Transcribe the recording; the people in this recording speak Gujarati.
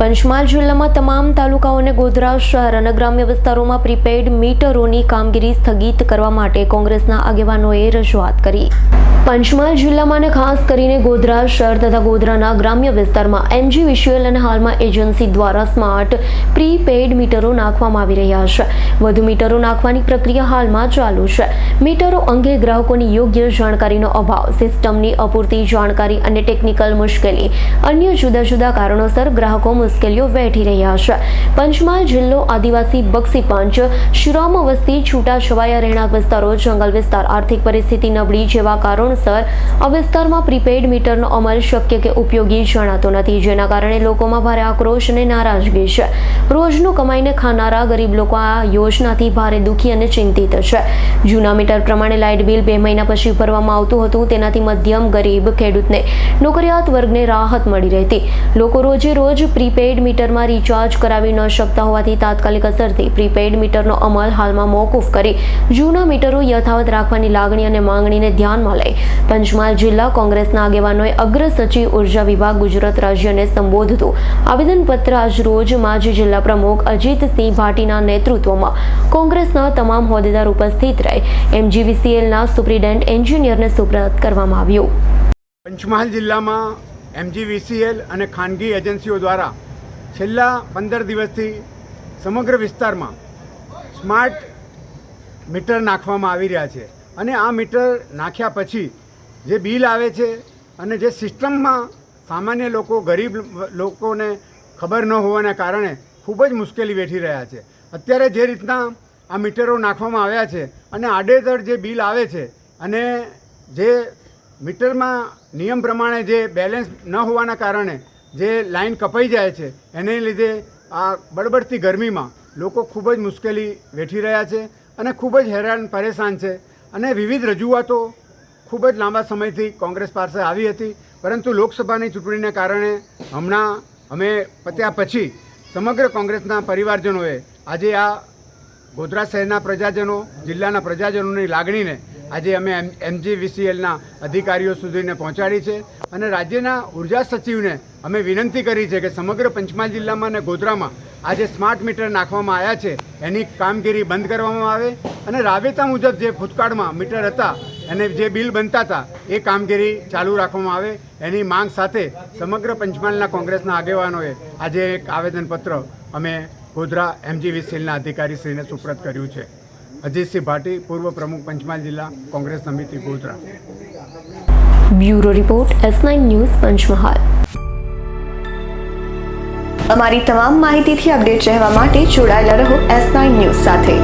પંચમહાલ જિલ્લામાં તમામ તાલુકાઓ અને ગોધરા શહેર અને ગ્રામ્ય વિસ્તારોમાં પ્રીપેડ મીટરોની કામગીરી સ્થગિત કરવા માટે કોંગ્રેસના આગેવાનોએ રજૂઆત કરી. પંચમહાલ જિલ્લામાં અને ખાસ કરીને ગોધરા શહેર તથા ગોધરાના ગ્રામ્ય વિસ્તારમાં એમજી વિશ્યુઅલ અને હાલમાં એજન્સી દ્વારા સ્માર્ટ પ્રીપેડ મીટરો નાખવામાં આવી રહ્યા છે. વધુ મીટરો નાખવાની પ્રક્રિયા હાલમાં ચાલુ છે. મીટરો અંગે ગ્રાહકોની યોગ્ય જાણકારીનો અભાવ, સિસ્ટમની અપૂરતી જાણકારી અને ટેકનિકલ મુશ્કેલી અન્ય જુદા જુદા કારણોસર ગ્રાહકો મુશ્કેલીઓ વેઠી રહ્યા છે. પંચમહાલ જિલ્લો આદિવાસી બક્ષી પંચ, શિરોમ વસ્તી છૂટાછવાયા રહેણાંક વિસ્તારો, જંગલ વિસ્તાર, આર્થિક પરિસ્થિતિ નબળી જેવા કારણસર આ વિસ્તારમાં પ્રીપેડ મીટરનો અમલ શક્ય કે ઉપયોગી જણાતો નથી. જેના કારણે લોકોમાં ભારે આક્રોશ અને નારાજગી છે. રોજનું કમાઈને ખાનારા ગરીબ લોકો આ યોજનાથી ભારે દુઃખી અને ચિંતિત છે. જૂના મીટર પ્રમાણે લાઇટ બિલ બે મહિના પછી ભરવામાં આવતું હતું. તેનાથી મધ્યમ ગરીબ ખેડૂતને નોકરિયાત વર્ગને રાહત મળી રહેતી. લોકો રોજે રોજ પ્રીપેડ મીટરમાં રિચાર્જ કરાવી ન શકતા હોવાથી તાત્કાલિક અસરથી પ્રીપેડ મીટરનો અમલ હાલમાં મોકૂફ કરી જૂના મીટરો યથાવત રાખવાની લાગણી અને માંગણીને ધ્યાનમાં લઈ પંચમહાલ જિલ્લા કોંગ્રેસના આગેવાનોએ અગ્ર સચિવ ઊર્જા વિભાગ ગુજરાત રાજ્યને સંબોધતું આવેદનપત્ર આજ રોજ માજી જિલ્લા પ્રમુખ અજીતસિંહ ભાટીના નેતૃત્વમાં કોંગ્રેસના તમામ હોદ્દેદાર ઉપસ્થિત રહે. એમજીવીસીએલના સુપ્રિન્ટેન્ડન્ટ એન્જિનિયરને સુપ્રત કરવામાં આવ્યું. પંચમહાલ જિલ્લામાં એમજીવીસીએલ અને ખાનગી એજન્સીઓ દ્વારા છેલ્લા પંદર દિવસથી સમગ્ર વિસ્તારમાં સ્માર્ટ મીટર નાખવામાં આવી રહ્યા છે. અને આ મીટર નાખ્યા પછી જે બિલ આવે છે અને જે સિસ્ટમમાં સામાન્ય લોકો, ગરીબ લોકોને ખબર ન હોવાના કારણે ખૂબ જ મુશ્કેલી વેઠી રહ્યા છે. અત્યારે જે રીતના આ મીટરો નાખવામાં આવ્યા છે અને આડેધડ જે બિલ આવે છે અને જે મીટરમાં નિયમ પ્રમાણે જે બેલેન્સ ન હોવાના કારણે જે લાઈન કપાઈ જાય છે, એને લીધે આ બળબડતી ગરમીમાં લોકો ખૂબ જ મુશ્કેલી વેઠી રહ્યા છે અને ખૂબ જ હેરાન પરેશાન છે. અને વિવિધ રજૂઆતો ખૂબ જ લાંબા સમયથી કોંગ્રેસ પાસે આવી હતી, પરંતુ લોકસભાની ચૂંટણીને કારણે હમણાં અમે પત્યા પછી સમગ્ર કોંગ્રેસના પરિવારજનોએ આજે આ ગોધરા શહેરના પ્રજાજનો, જિલ્લાના પ્રજાજનોની લાગણીને આજે અમે એમ, એમજીવીસીએલના અધિકારીઓ સુધીને પહોંચાડી છે. અને રાજ્યના ઊર્જા સચિવને અમે વિનંતી કરી છે કે સમગ્ર પંચમહાલ જિલ્લામાં અને ગોધરામાં આજે સ્માર્ટ મીટર નાખવામાં આવ્યા છે. એની કામગીરી બંધ કરવામાં આવે અને રાબેતા મુજબ જે ભૂતકાળમાં મીટર હતા અને જે બિલ બનતા હતા, એ કામગીરી ચાલુ રાખવામાં આવે. એની માંગ સાથે સમગ્ર પંચમહાલના કોંગ્રેસના આગેવાનોએ આજે એક આવેદનપત્ર અમે ગોધરા એમજીવીસીએલના અધિકારીશ્રીને સુપ્રત કર્યું છે. અજીતસિંહ ભાટી, પૂર્વ પ્રમુખ પંચમહાલ જિલ્લા કોંગ્રેસ સમિતિ Godhra. Bureau report S nine news Panchmahal. અમારી તમામ માહિતીથી અપડેટ રહેવા માટે જોડાયેલા રહો એસ નાઇન ન્યૂઝ સાથે.